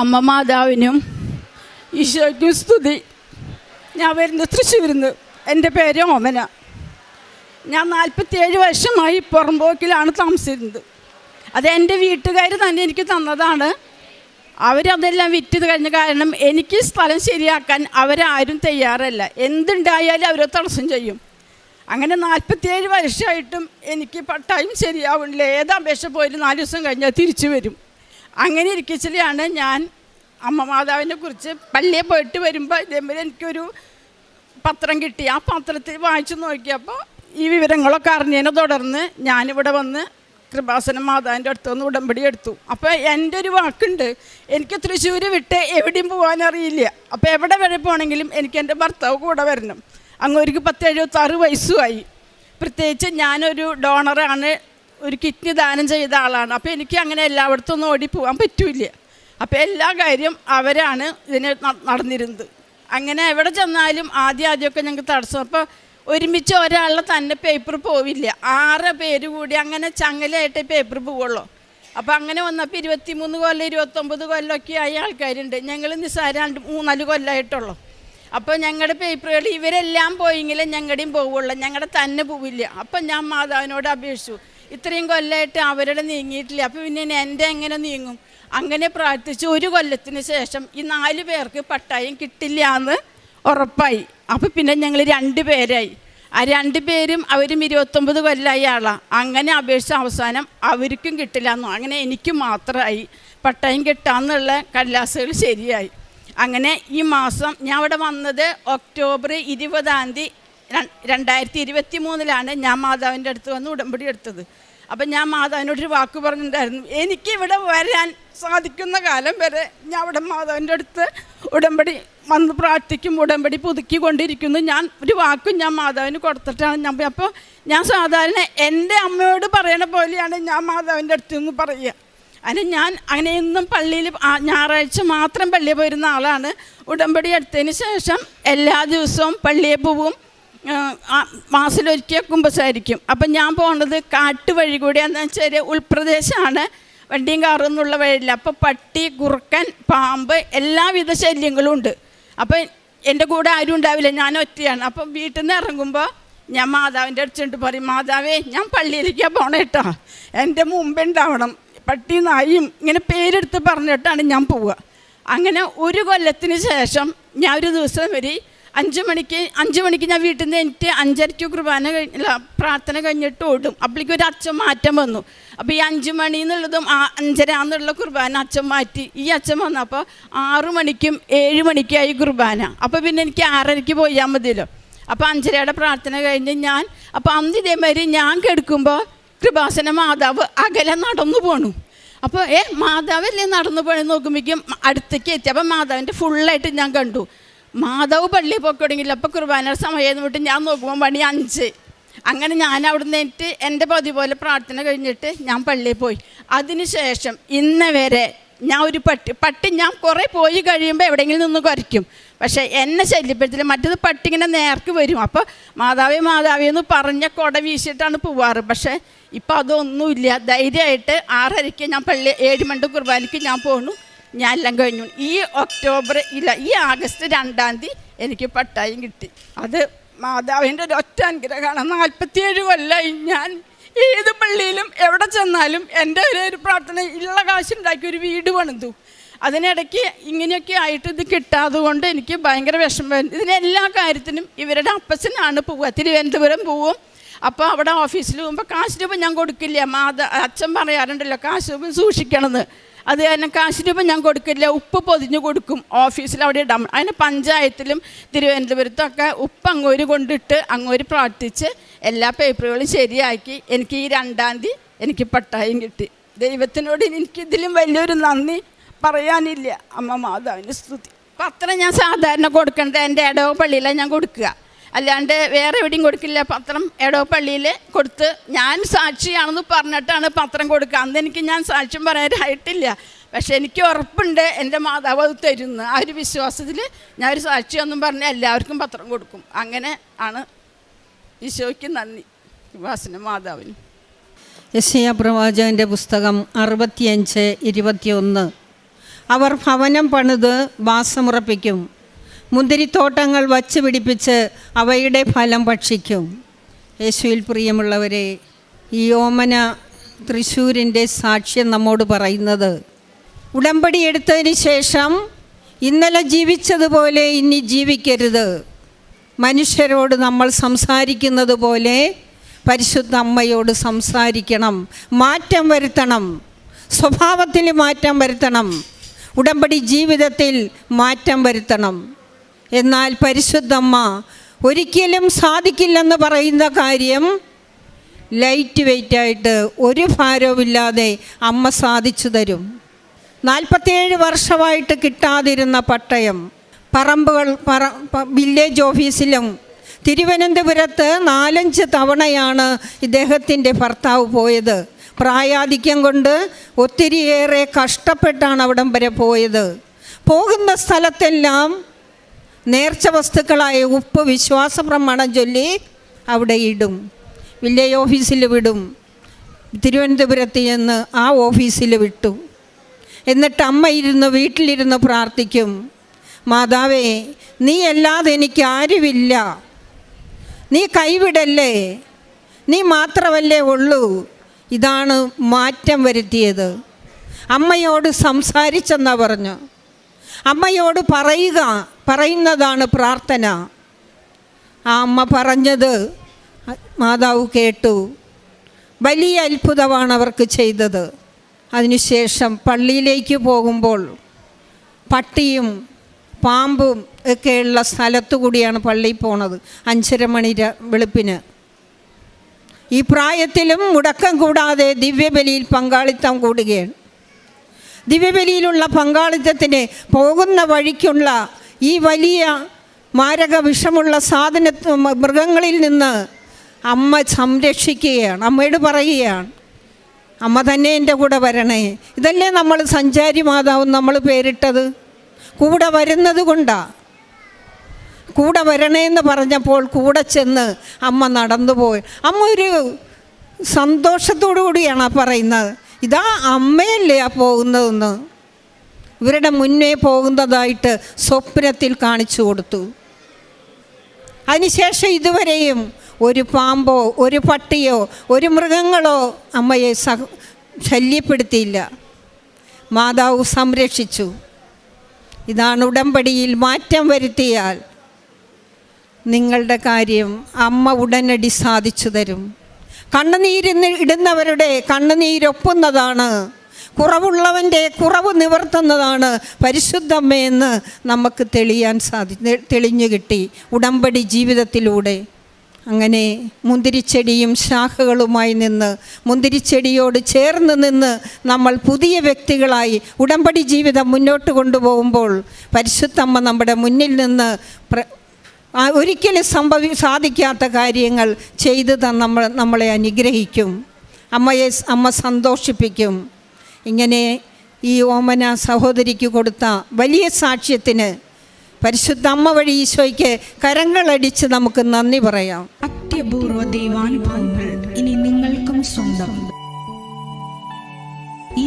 അമ്മ മാതാവിനും ഈശോയ്ക്കും സ്തുതി ഞാൻ വരുന്നത് തൃശ്ശൂരിൽ നിന്ന് എന്റെ പേര് ഓമന. ഞാൻ നാൽപ്പത്തിയേഴ് വർഷമായി പുറമ്പോക്കിലാണ് താമസിച്ചിരുന്നത്. അത് എന്റെ വീട്ടുകാർ തന്നെ എനിക്ക് തന്നതാണ്. അവരതെല്ലാം വിറ്റ് കഴിഞ്ഞ കാരണം എനിക്ക് സ്ഥലം ശരിയാക്കാൻ അവരാരും തയ്യാറല്ല. എന്തുണ്ടായാലും അവരെ തടസ്സം ചെയ്യും. അങ്ങനെ നാൽപ്പത്തിയേഴ് വർഷമായിട്ടും എനിക്ക് പട്ടായും ശരിയാവുന്നില്ല ഏത് അപേക്ഷ പോയാലും നാല് ദിവസം കഴിഞ്ഞാൽ തിരിച്ചു വരും. അങ്ങനെ ഇരിക്കച്ചിലാണ് ഞാൻ അമ്മ മാതാവിനെ കുറിച്ച് പള്ളിയിൽ പോയിട്ട് വരുമ്പോൾ ഇതേപോലെ എനിക്കൊരു പത്രം കിട്ടി. ആ പത്രത്തിൽ വായിച്ചു നോക്കിയപ്പോൾ ഈ വിവരങ്ങളൊക്കെ അറിഞ്ഞതിനെ തുടർന്ന് ഞാനിവിടെ വന്ന് കൃപാസന മാതാവിന്റെ അടുത്ത് നിന്ന് ഉടമ്പടി എടുത്തു. അപ്പോൾ എന്റെ ഒരു വാക്കുണ്ട് എനിക്ക് തൃശ്ശൂർ വിട്ട് എവിടെയും പോകാൻ അറിയില്ല. അപ്പോൾ എവിടെ വരെ പോകണമെങ്കിലും എനിക്ക് എന്റെ ഭർത്താവ് കൂടെ വരണം. അങ്ങോർക്ക് പത്ത് എഴുപത്താറ് വയസ്സുമായി. പ്രത്യേകിച്ച് ഞാനൊരു ഡോണറാണ് ഒരു കിഡ്നി ദാനം ചെയ്ത ആളാണ്. അപ്പോൾ എനിക്ക് അങ്ങനെ എല്ലായിടത്തും ഒന്നും ഓടി പോകാൻ പറ്റൂല അപ്പോൾ എല്ലാ കാര്യം അവരാണ് ഇതിന് നടന്നിരുന്നത്. അങ്ങനെ എവിടെ ചെന്നാലും ആദ്യം ആദ്യമൊക്കെ ഞങ്ങൾക്ക് തടസ്സം. അപ്പോൾ ഒരുമിച്ച് ഒരാളുടെ തന്നെ പേപ്പർ പോവില്ല. ആറ് പേര് കൂടി അങ്ങനെ ചങ്ങലയായിട്ട് പേപ്പർ പോവുള്ളൂ. അപ്പോൾ അങ്ങനെ വന്നപ്പോൾ ഇരുപത്തിമൂന്ന് കൊല്ലം ഇരുപത്തൊമ്പത് കൊല്ലമൊക്കെ ആയ ആൾക്കാരുണ്ട്. ഞങ്ങൾ നിസ്സാരാണ്ട് മൂന്നാൽ കൊല്ലമായിട്ടുള്ളൂ അപ്പോൾ ഞങ്ങളുടെ പേപ്പറുകൾ ഇവരെല്ലാം പോയെങ്കിലും ഞങ്ങളുടെയും പോവുള്ളൂ. ഞങ്ങളുടെ തന്നെ പോവില്ല. അപ്പം ഞാൻ മാതാവിനോട് അപേക്ഷിച്ചു. ഇത്രയും കൊല്ലമായിട്ട് അവരുടെ നീങ്ങിയിട്ടില്ല? അപ്പോൾ പിന്നെ എന്റെ എങ്ങനെ നീങ്ങും? അങ്ങനെ പ്രാർത്ഥിച്ച് ഒരു കൊല്ലത്തിന് ശേഷം ഈ നാല് പേർക്ക് പട്ടായം കിട്ടില്ല എന്ന് ഉറപ്പായി. അപ്പോൾ പിന്നെ ഞങ്ങൾ രണ്ട് പേരായി. ആ രണ്ട് പേരും അവരും ഇരുപത്തൊമ്പത് കൊല്ലമായ ആളാണ് അങ്ങനെ അപേക്ഷ അവസാനം അവർക്കും കിട്ടില്ല എന്നോ. അങ്ങനെ എനിക്ക് മാത്രമായി പട്ടയം കിട്ടാമെന്നുള്ള കല്ലാസുകൾ ശരിയായി. അങ്ങനെ ഈ മാസം ഞാൻ അവിടെ വന്നത് ഒക്ടോബർ ഇരുപതാം തീയതി രണ്ടായിരത്തി ഇരുപത്തി മൂന്നിലാണ് ഞാൻ മാതാവിന്റെ അടുത്ത് വന്ന് ഉടമ്പടി എടുത്തത്. അപ്പം ഞാൻ മാതാവിനോടൊരു വാക്ക് പറഞ്ഞിട്ടുണ്ടായിരുന്നു. എനിക്ക് ഇവിടെ വരാൻ സാധിക്കുന്ന കാലം വരെ ഞാൻ അവിടെ മാതാവിന്റെ അടുത്ത് ഉടമ്പടി വന്ന് പ്രാർത്ഥിക്കും ഉടമ്പടി പുതുക്കി കൊണ്ടിരിക്കുന്നു ഞാൻ ഒരു വാക്കും ഞാൻ മാതാവിന് കൊടുത്തിട്ടാണ് ഞാൻ അപ്പോൾ ഞാൻ സാധാരണ എന്റെ അമ്മയോട് പറയണ പോലെയാണ് ഞാൻ മാതാവിന്റെ അടുത്ത് നിന്ന് പറയുക. അതിന് ഞാൻ അങ്ങനെയൊന്നും പള്ളിയിൽ ഞായറാഴ്ച മാത്രം പള്ളിയിൽ പോയിരുന്ന ആളാണ്. ഉടമ്പടി എടുത്തതിന് ശേഷം എല്ലാ ദിവസവും പള്ളിയെ പോവും. മാസത്തിലൊരിക്കൽ കുമ്പസാരിക്കും അപ്പം ഞാൻ പോണത് കാട്ടുവഴി കൂടി എന്താ വെച്ചാൽ ഉൾപ്രദേശമാണ് വണ്ടിയും കാറും എന്നുള്ള വഴിയില്ല. അപ്പോൾ പട്ടി കുറുക്കൻ പാമ്പ് എല്ലാവിധ ശല്യങ്ങളും ഉണ്ട്. അപ്പം എന്റെ കൂടെ ആരും ഉണ്ടാവില്ല. ഞാൻ ഒറ്റയാണ്. അപ്പം വീട്ടിൽ നിന്ന് ഇറങ്ങുമ്പോൾ ഞാൻ മാതാവിന്റെ അടുത്തുണ്ട് പറയും മാതാവേ ഞാൻ പള്ളിയിലേക്കാണ് പോണേ കേട്ടോ എന്റെ മുമ്പ് ഉണ്ടാവണം. പട്ടി നായും ഇങ്ങനെ പേരെടുത്ത് പറഞ്ഞിട്ടാണ് ഞാൻ പോവുക. അങ്ങനെ ഒരു കൊല്ലത്തിന് ശേഷം ഞാൻ ഒരു ദിവസം വരെ അഞ്ച് മണിക്ക് അഞ്ച് മണിക്ക് ഞാൻ വീട്ടിൽ നിന്ന് എനിക്ക് അഞ്ചരയ്ക്ക് കുർബാന കഴിഞ്ഞ പ്രാർത്ഥന കഴിഞ്ഞിട്ട് ഓടും. അപ്പോഴേക്കും ഒരു അച്ഛൻ മാറ്റം വന്നു. അപ്പോൾ ഈ അഞ്ച് മണി എന്നുള്ളതും ആ അഞ്ചര എന്നുള്ള കുർബാന അച്ഛൻ മാറ്റി. ഈ അച്ഛൻ വന്നപ്പോൾ ആറു മണിക്കും ഏഴ് മണിക്കായി കുർബാന. അപ്പോൾ പിന്നെ എനിക്ക് ആറരയ്ക്ക് പോയാൽ മതിയല്ലോ. അപ്പോൾ അഞ്ചരയുടെ പ്രാർത്ഥന കഴിഞ്ഞ് ഞാൻ അപ്പോൾ അന്ന് ഇതേമാതിരി ഞാൻ കെടുക്കുമ്പോൾ കൃപാസന മാതാവ് അകലെ നടന്നു പോണു. അപ്പോൾ ഏ മാതാവല്ലേ നടന്നു പോയി നോക്കുമ്പോഴേക്കും അടുത്തേക്ക് എത്തി. അപ്പം മാതാവിന്റെ ഫുള്ളായിട്ട് ഞാൻ കണ്ടു. മാതാവ് പള്ളി പോയിക്കൊടുങ്ങില്ല അപ്പോൾ കുർബാന സമയം വിട്ട് ഞാൻ നോക്കുമ്പോൾ മണി അഞ്ച്. അങ്ങനെ ഞാൻ അവിടെ നിന്നിട്ട് എന്റെ പതി പോലെ പ്രാർത്ഥന കഴിഞ്ഞിട്ട് ഞാൻ പള്ളിയിൽ പോയി. അതിനുശേഷം ഇന്ന് വരെ ഞാൻ ഒരു പട്ടി പട്ടി ഞാൻ കുറേ പോയി കഴിയുമ്പോൾ എവിടെയെങ്കിലും നിന്ന് കുറയ്ക്കും പക്ഷേ എന്നെ ശല്യപ്പെടുത്തില്ല. മറ്റത് പട്ടി ഇങ്ങനെ നേർക്ക് വരും. അപ്പോൾ മാതാവേ മാതാവേ എന്ന് പറഞ്ഞ കൊട വീശിയിട്ടാണ് പോവാറ്. പക്ഷേ ഇപ്പം അതൊന്നുമില്ല. ധൈര്യമായിട്ട് ആറരയ്ക്ക് ഞാൻ പള്ളി ഏഴ് മണിക്ക് കുർബാനയ്ക്ക് ഞാൻ പോണു ഞാൻ എല്ലാം കഴിഞ്ഞു. ഈ ഒക്ടോബർ ഇല്ല ഈ ആഗസ്റ്റ് രണ്ടാം തീയതി എനിക്ക് പട്ടായം കിട്ടി. അത് മാതാവിന്റെ ഒരു ഒറ്റ അനുഗ്രഹമാണ്. നാൽപ്പത്തിയേഴ് കൊല്ലമായി ഞാൻ. ഏത് പള്ളിയിലും എവിടെ ചെന്നാലും എന്റെ ഒരു ഒരു പ്രാർത്ഥന ഉള്ള കാശുണ്ടാക്കി ഒരു വീട് പണിതു. അതിനിടയ്ക്ക് ഇങ്ങനെയൊക്കെ ആയിട്ട് ഇത് കിട്ടാതെ കൊണ്ട് എനിക്ക് ഭയങ്കര വിഷമം ഇതിനെല്ലാ കാര്യത്തിനും ഇവരുടെ അപ്പച്ചനാണ് പോവുക. തിരുവനന്തപുരം പോവും. അപ്പോൾ അവിടെ ഓഫീസിൽ പോകുമ്പോൾ കാശ് രൂപ ഞാൻ കൊടുക്കില്ല. മാത അച്ഛൻ പറയാറുണ്ടല്ലോ കാശ് രൂപം സൂക്ഷിക്കണമെന്ന്. അത് തന്നെ കാശ് രൂപ ഞാൻ കൊടുക്കില്ല ഉപ്പ് പൊതിഞ്ഞ് കൊടുക്കും ഓഫീസിൽ അവിടെ ഇടാം അതിന് പഞ്ചായത്തിലും തിരുവനന്തപുരത്തും ഒക്കെ ഉപ്പ് അങ്ങോര് കൊണ്ടിട്ട് അങ്ങോര് പ്രാർത്ഥിച്ച് എല്ലാ പേപ്പറുകളും ശരിയാക്കി. എനിക്ക് ഈ രണ്ടാം തീയതി എനിക്ക് പട്ടായം കിട്ടി. ദൈവത്തിനോട് എനിക്കിതിലും വലിയൊരു നന്ദി പറയാനില്ല. അമ്മ മാതാവിന് സ്തുതി. പത്രം ഞാൻ സാധാരണ കൊടുക്കേണ്ടത് എന്റെ ഇടവ പള്ളിയിലാണ് ഞാൻ കൊടുക്കുക. അല്ലാണ്ട് വേറെ എവിടെയും കൊടുക്കില്ല. പത്രം എടോപ്പള്ളിയിൽ കൊടുത്ത് ഞാൻ സാക്ഷിയാണെന്ന് പറഞ്ഞിട്ടാണ് പത്രം കൊടുക്കുക. അന്ന് എനിക്ക് ഞാൻ സാക്ഷ്യം പറയാനായിട്ടില്ല. പക്ഷെ എനിക്ക് ഉറപ്പുണ്ട് എന്റെ മാതാവ് അത് തരുന്നു. ആ ഒരു വിശ്വാസത്തിൽ ഞാൻ ഒരു സാക്ഷിയൊന്നും പറഞ്ഞാൽ എല്ലാവർക്കും പത്രം കൊടുക്കും. അങ്ങനെ ആണ് ഈശോയ്ക്ക് നന്ദി. വാസന മാതാവിന്. യശയ പ്രവാചകന്റെ പുസ്തകം അറുപത്തിയഞ്ച് ഇരുപത്തിയൊന്ന്. അവർ ഭവനം പണിത് വാസമുറപ്പിക്കും. മുന്തിരിത്തോട്ടങ്ങൾ വച്ച് പിടിപ്പിച്ച് അവയുടെ ഫലം ഭക്ഷിക്കും. യേശുവിൽ പ്രിയമുള്ളവരെ ഈ ഓമന തൃശ്ശൂരിന്റെ സാക്ഷ്യം നമ്മോട് പറയുന്നത് ഉടമ്പടി എടുത്തതിന് ശേഷം ഇന്നലെ ജീവിച്ചതുപോലെ ഇനി ജീവിക്കരുത്. മനുഷ്യരോട് നമ്മൾ സംസാരിക്കുന്നത് പോലെ പരിശുദ്ധ അമ്മയോട് സംസാരിക്കണം. മാറ്റം വരുത്തണം. സ്വഭാവത്തിൽ മാറ്റം വരുത്തണം. ഉടമ്പടി ജീവിതത്തിൽ മാറ്റം വരുത്തണം. എന്നാൽ പരിശുദ്ധമ്മ ഒരിക്കലും സാധിക്കില്ലെന്ന് പറയുന്ന കാര്യം ലൈറ്റ് വെയിറ്റായിട്ട് ഒരു ഭാരവുമില്ലാതെ അമ്മ സാധിച്ചു തരും. നാൽപ്പത്തിയേഴ് വർഷമായിട്ട് കിട്ടാതിരുന്ന പട്ടയം പറമ്പുകൾ പറ വില്ലേജ് ഓഫീസിലും തിരുവനന്തപുരത്ത് നാലഞ്ച് തവണയാണ് ഇദ്ദേഹത്തിന്റെ ഭർത്താവ് പോയത്. പ്രായാധിക്യം കൊണ്ട് ഒത്തിരിയേറെ കഷ്ടപ്പെട്ടാണ് അവിടം വരെ പോയത്. പോകുന്ന സ്ഥലത്തെല്ലാം നേർച്ച വസ്തുക്കളായ ഉപ്പ് വിശ്വാസ പ്രമാണം ചൊല്ലി അവിടെ ഇടും. വില്ലേജ് ഓഫീസിൽ വിടും. തിരുവനന്തപുരത്ത് ചെന്ന് ആ ഓഫീസിൽ വിട്ടു. എന്നിട്ട് അമ്മ ഇരുന്ന് വീട്ടിലിരുന്ന് പ്രാർത്ഥിക്കും. മാതാവേ നീ അല്ലാതെ എനിക്ക് ആരുമില്ല. നീ കൈവിടല്ലേ? നീ മാത്രമല്ലേ ഉള്ളൂ. ഇതാണ് മാറ്റം വരുത്തിയത്. അമ്മയോട് സംസാരിച്ചെന്നാ പറഞ്ഞു. അമ്മയോട് പറയുക പറയുന്നതാണ് പ്രാർത്ഥന. ആ അമ്മ പറഞ്ഞത് മാതാവ് കേട്ടു. വലിയ അത്ഭുതമാണ് അവർക്ക് ചെയ്തത്. അതിനുശേഷം പള്ളിയിലേക്ക് പോകുമ്പോൾ പട്ടിയും പാമ്പും ഒക്കെയുള്ള സ്ഥലത്തു കൂടിയാണ് പള്ളിയിൽ പോണത് അഞ്ചര മണി വെളുപ്പിന്. ഈ പ്രായത്തിലും മുടക്കം കൂടാതെ ദിവ്യബലിയിൽ പങ്കാളിത്തം കൂടുകയാണ്. ദിവ്യബലിയിലുള്ള പങ്കാളിത്തത്തിന് പോകുന്ന വഴിക്കുള്ള ഈ വലിയ മാരക വിഷമുള്ള സാധന മൃഗങ്ങളിൽ നിന്ന് അമ്മ സംരക്ഷിക്കുകയാണ്. അമ്മയോട് പറയുകയാണ്. അമ്മ തന്നെ എന്റെ കൂടെ വരണേ. ഇതല്ലേ നമ്മൾ സഞ്ചാരി മാതാവ് നമ്മൾ പേരിട്ടത്? കൂടെ വരുന്നത് കൊണ്ടാണ് കൂടെ വരണേന്ന് പറഞ്ഞപ്പോൾ കൂടെ ചെന്ന് അമ്മ നടന്നുപോയി. അമ്മ ഒരു സന്തോഷത്തോടു കൂടിയാണ് പറയുന്നത്. ഇതാ അമ്മയല്ലേ ആ പോകുന്നതെന്ന്. ഇവരുടെ മുന്നേ പോകുന്നതായിട്ട് സ്വപ്നത്തിൽ കാണിച്ചു കൊടുത്തു. അതിനുശേഷം ഇതുവരെയും ഒരു പാമ്പോ ഒരു പട്ടിയോ ഒരു മൃഗങ്ങളോ അമ്മയെ സഹ ശല്യപ്പെടുത്തിയില്ല. മാതാവ് സംരക്ഷിച്ചു. ഇതാണ് ഉടമ്പടിയിൽ മാറ്റം വരുത്തിയാൽ നിങ്ങളുടെ കാര്യം അമ്മ ഉടനടി സാധിച്ചു തരും. കണ്ണുനീരിന്ന് ഇടുന്നവരുടെ കണ്ണുനീരൊപ്പുന്നതാണ്. കുറവുള്ളവന്റെ കുറവ് നിവർത്തുന്നതാണ് പരിശുദ്ധമ്മയെന്ന് നമുക്ക് തെളിയാൻ സാധി തെളിഞ്ഞു കിട്ടി ഉടമ്പടി ജീവിതത്തിലൂടെ. അങ്ങനെ മുന്തിരിച്ചെടിയും ശാഖകളുമായി നിന്ന് മുന്തിരിച്ചെടിയോട് ചേർന്ന് നിന്ന് നമ്മൾ പുതിയ വ്യക്തികളായി ഉടമ്പടി ജീവിതം മുന്നോട്ട് കൊണ്ടുപോകുമ്പോൾ പരിശുദ്ധമ്മ നമ്മുടെ മുന്നിൽ നിന്ന് ഒരിക്കലും സംഭവി സാധിക്കാത്ത കാര്യങ്ങൾ ചെയ്തു തന്ന നമ്മൾ നമ്മളെ അനുഗ്രഹിക്കും. അമ്മയെ അമ്മ സന്തോഷിപ്പിക്കും. ഇങ്ങനെ ഈ ഓമന സഹോദരിക്ക് കൊടുത്ത വലിയ സാക്ഷ്യത്തിന് പരിശുദ്ധ അമ്മ വഴി ഈശോയ്ക്ക് കരങ്ങളടിച്ച് നമുക്ക് നന്ദി പറയാം. അത്യപൂർവ ദൈവാനുഭവങ്ങൾ ഇനി നിങ്ങൾക്കും സ്വന്തം. ഈ